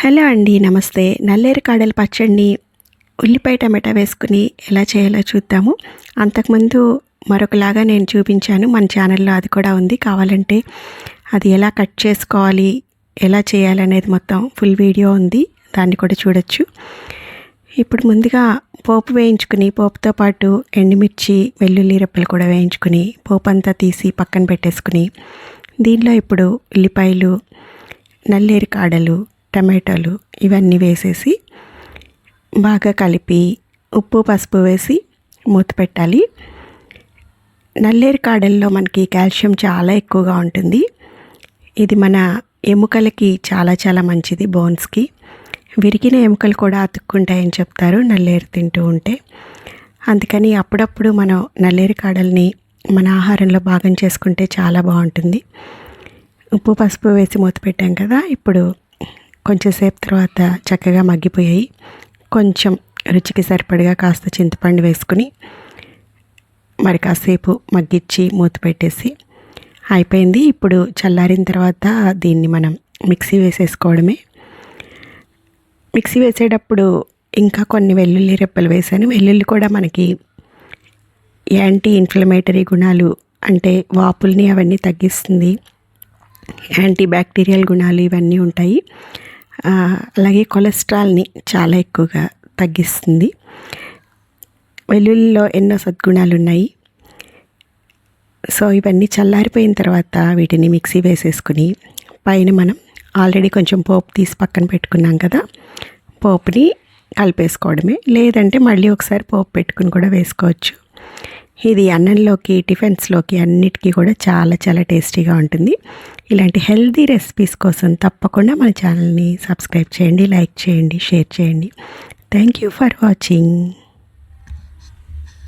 Hello అండి నమస్తే. నల్లేరు కాడల పచ్చడిని ఉల్లిపాయ టమాటా వేసుకుని ఎలా చేయాలో చూద్దాము. అంతకుముందు మరొకలాగా నేను చూపించాను మన ఛానల్లో అది కూడా ఉంది. కావాలంటే అది ఎలా కట్ చేసుకోవాలి ఎలా చేయాలనేది మొత్తం ఫుల్ వీడియో ఉంది. దాన్ని కూడా చూడొచ్చు. ఇప్పుడు ముందుగా పోపు వేయించుకుని పోపుతో పాటు ఎండుమిర్చి వెల్లుల్లి రెప్పలు కూడా వేయించుకుని పోపు అంతా తీసి పక్కన పెట్టేసుకుని దీనిలో ఇప్పుడు ఉల్లిపాయలు నల్లేరు కాడలు టమాటాలు ఇవన్నీ వేసేసి బాగా కలిపి ఉప్పు పసుపు వేసి మూత పెట్టాలి. నల్లేరు కాడల్లో మనకి కాల్షియం చాలా ఎక్కువగా ఉంటుంది. ఇది మన ఎముకలకి చాలా చాలా మంచిది బోన్స్కి. విరిగిన ఎముకలు కూడా అతుక్కుంటాయని చెప్తారు నల్లేరు తింటూ ఉంటే. అందుకని అప్పుడప్పుడు మనం నల్లేరు కాడల్ని మన ఆహారంలో భాగం చేసుకుంటే చాలా బాగుంటుంది. ఉప్పు పసుపు వేసి మూత పెట్టాం కదా ఇప్పుడు కొంచెంసేపు తర్వాత చక్కగా మగ్గిపోయాయి. కొంచెం రుచికి సరిపడిగా కాస్త చింతపండు వేసుకుని మరి కాసేపు మగ్గిచ్చి మూత పెట్టేసి అయిపోయింది. ఇప్పుడు చల్లారిన తర్వాత దీన్ని మనం మిక్సీ వేసేసుకోవడమే. మిక్సీ వేసేటప్పుడు ఇంకా కొన్ని వెల్లుల్లి రెప్పలు వేసాను వెల్లుల్లి కూడా మనకి యాంటీ ఇన్ఫ్లమేటరీ గుణాలు అంటే వాపుల్ని అవన్నీ తగ్గిస్తుంది. యాంటీ బ్యాక్టీరియల్ గుణాలు ఇవన్నీ ఉంటాయి. అలాగే కొలెస్ట్రాల్ని చాలా ఎక్కువగా తగ్గిస్తుంది. వెల్లుల్లిలో ఎన్నో సద్గుణాలు ఉన్నాయి సో ఇవన్నీ చల్లారిపోయిన తర్వాత వీటిని మిక్సీ వేసేసుకుని పైన మనం ఆల్రెడీ కొంచెం పోపు తీసి పక్కన పెట్టుకున్నాం కదా పోపుని కలిపేసుకోవడమే. లేదంటే మళ్ళీ ఒకసారి పోపు పెట్టుకుని కూడా వేసుకోవచ్చు. ఇది అన్నంలోకి టిఫిన్స్లోకి అన్నిటికీ కూడా చాలా చాలా టేస్టీగా ఉంటుంది. ఇలాంటి హెల్తీ రెసిపీస్ కోసం తప్పకుండా మన ఛానల్ని సబ్స్క్రైబ్ చేయండి లైక్ చేయండి షేర్ చేయండి. Thank you for watching.